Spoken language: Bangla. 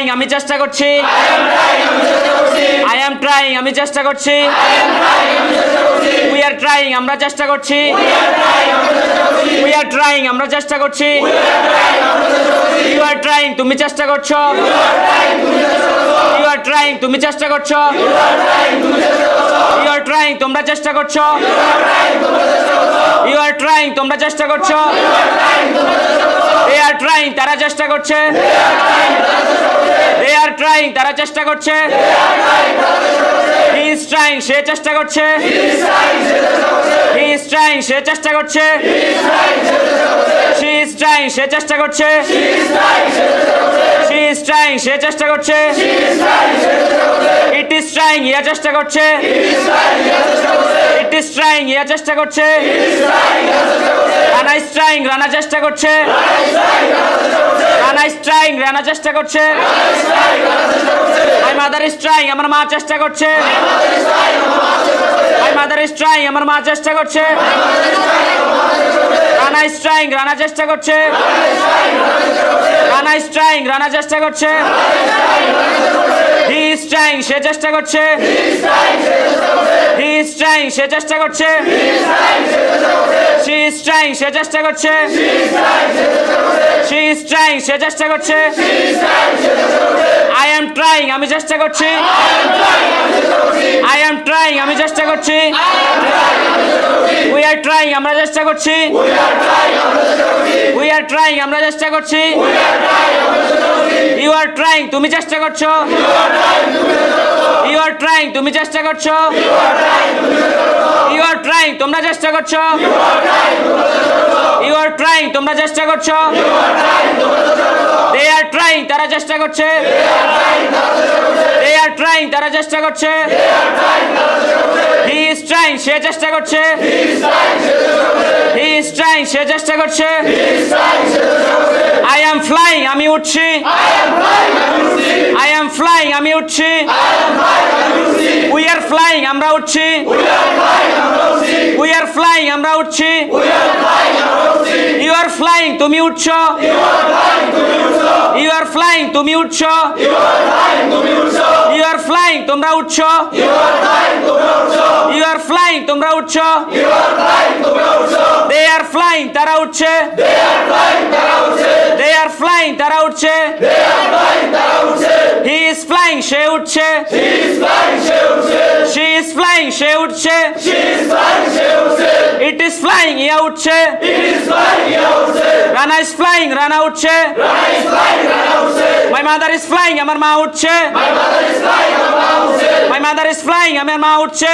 ট্রাইং আমি চেষ্টা করছি। আই এম ট্রাইং আমি চেষ্টা করছি। উই আর ট্রাইং আমরা চেষ্টা করছি। উই আর ট্রাইং আমরা চেষ্টা করছি। ইউ আর ট্রাইং তুমি চেষ্টা করছ। ইউ আর ট্রাইং তুমি চেষ্টা করছ। ইউ আর ট্রাইং তোমরা চেষ্টা করছ। ইউ আর ট্রাইং তোমরা চেষ্টা করছ। দে আর ট্রাইং তারা চেষ্টা করছে। ট্রাইং তারা চেষ্টা করছে। হি ট্রাইং সে চেষ্টা করছে। হি ট্রাইং সে চেষ্টা করছে। শি ইজ ট্রাইং সে চেষ্টা করছে। শি ইজ ট্রাইং সে চেষ্টা করছে। ইট ইজ ট্রাইং ইয়া চেষ্টা করছে। ইট ইজ ট্রাইং ইয়া চেষ্টা করছে। ইজ রানা চেষ্টা করছে। রানা ইজ ট্রাইং রানা চেষ্টা করছে। মাই মাদার ইজ ট্রাইং আমার মা চেষ্টা করছে। মাই মাদার ইজ ট্রাইং আমার মা চেষ্টা করছে। রানা ইজ ট্রাইং রানা চেষ্টা করছে। রানা ইজ ট্রাইং রানা চেষ্টা করছে। হি ইজ ট্রাইং সে চেষ্টা করছে। হি ইজ ট্রাইং সে চেষ্টা করছে। শি ইজ ট্রাইং সে চেষ্টা করছে। শি ইজ ট্রাইং সে চেষ্টা করছে। আই এম ট্রাইং আমি চেষ্টা করছি। আই এম ট্রাইং আমি চেষ্টা করছি। উই আর ট্রাইং আমরা চেষ্টা করছি। উই আর ট্রাইং আমরা চেষ্টা করছি। ইউ আর ট্রাইং তুমি চেষ্টা করছ। ইউ আর ট্রাইং তুমি চেষ্টা করছ ইউ আর ট্রাইং তোমরা চেষ্টা করছ ইউ আর ট্রাইং তোমরা চেষ্টা করছ দে আর ট্রাইং তারা চেষ্টা করছে দে আর ট্রাইং তারা চেষ্টা করছে হি ইজ ট্রাইং সে চেষ্টা করছে হি ইজ ট্রাইং সে চেষ্টা করছে আই এম ফ্লাইং আমি উঠছি আই এম ফ্লাইং আমি উঠছি উই আর ফ্লাইং আমরা উঠছি উই আর ফ্লাইং আমরা উঠছি ইউ আর ফ্লাইং তুমি উঠছো ইউ আর ফ্লাইং তুমি উঠছো ইউ আর ফ্লাইং তোমরা উঠছো ইউ আর ফ্লাইং তোমরা উঠছো দে আর ফ্লাইং তারা উঠছে দে আর ফ্লাইং তারা উঠছে হি ইজ ফ্লাইং সে উঠছে শি ইজ ফ্লাইং সে উঠছে ইট ইজ ফ্লাইং ইয়া উঠছে রানা ইজ ফ্লাইং রানা উঠছে মাই মাদার ইজ ফ্লাইং আমার মা উঠছে মাই মাদার ইজ ফ্লাইং আমার মা উঠছে